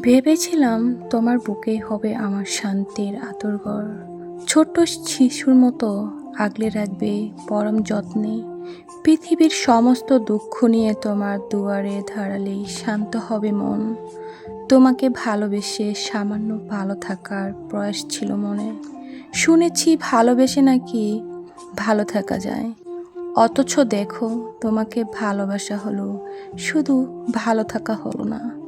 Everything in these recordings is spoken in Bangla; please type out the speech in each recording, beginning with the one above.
ভেবেছিলাম তোমার বুকেই হবে আমার শান্তির আতরঘর। ছোট্ট শিশুর মতো আগলে রাখবে পরম যত্নে। পৃথিবীর সমস্ত দুঃখ নিয়ে তোমার দুয়ারে ধারালেই শান্ত হবে মন। তোমাকে ভালোবেসে সামান্য ভালো থাকার প্রয়াস ছিল মনে। শুনেছি ভালোবেসে নাকি ভালো থাকা যায়। অথচ দেখো, তোমাকে ভালোবাসা হলো, শুধু ভালো থাকা হলো না।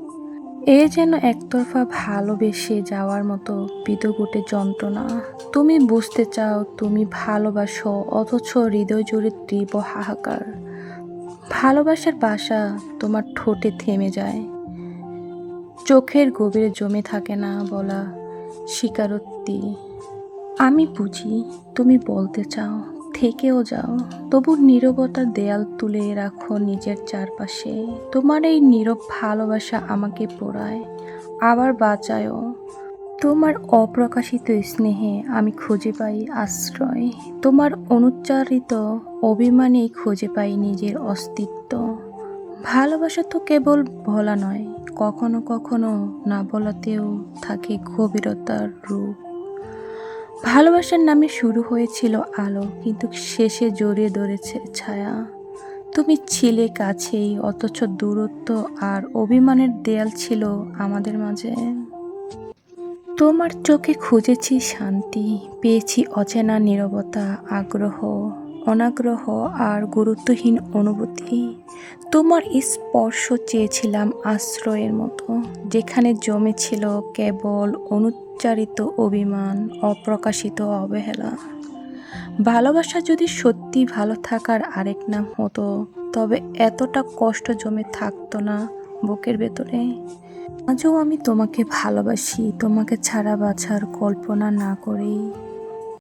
এ যেন একতরফা ভালোবেসে যাওয়ার মতো বিদগুটে যন্ত্রণা। তুমি বুঝতে চাও, তুমি ভালোবাসো, অথচ হৃদয় জুড়ে তীব্র হাহাকার। ভালোবাসার বাসা তোমার ঠোঁটে থেমে যায়। চোখের গভীরে জমে থাকে না বলা স্বীকারোক্তি। আমি বুঝি, তুমি বলতে চাও। থেকেও যাও। তবু নীরবতার দেয়াল তুলে রাখো নিজের চারপাশে। তোমার এই নীরব ভালোবাসা আমাকে পোড়ায়। আবার বাঁচায়ও। তোমার অপ্রকাশিত স্নেহে আমি খুঁজে পাই আশ্রয়। তোমার অনুচ্চারিত অভিমানেই খুঁজে পাই নিজের অস্তিত্ব। ভালোবাসা তো কেবল বলা নয়, কখনো কখনো না বলাতেও থাকে গভীরতার রূপ। ভালোবাসার নামে শুরু হয়েছিল আলো, কিন্তু শেষে জড়িয়ে ধরেছে ছায়া। তুমি ছিলে কাছেই, অথচ দূরত্ব আর অভিমানের দেয়াল ছিল আমাদের মাঝে। তোমার চোখে খুঁজেছি শান্তি, পেয়েছি অচেনা নিরবতা, আগ্রহ। অনাগ্রহ আর গুরুত্বহীন অনুভূতি। তোমার স্পর্শ চেয়েছিলাম আশ্রয়ের মতো, যেখানে জমেছিল কেবল অনুচ্চারিত অভিমান, অপ্রকাশিত অবহেলা। ভালোবাসা যদি সত্যি ভালো থাকার আরেক নাম হতো, তবে এতটা কষ্ট জমে থাকতো না বুকের ভেতরে। আজও আমি তোমাকে ভালোবাসি, তোমাকে ছাড়া বাছার কল্পনা না করেই।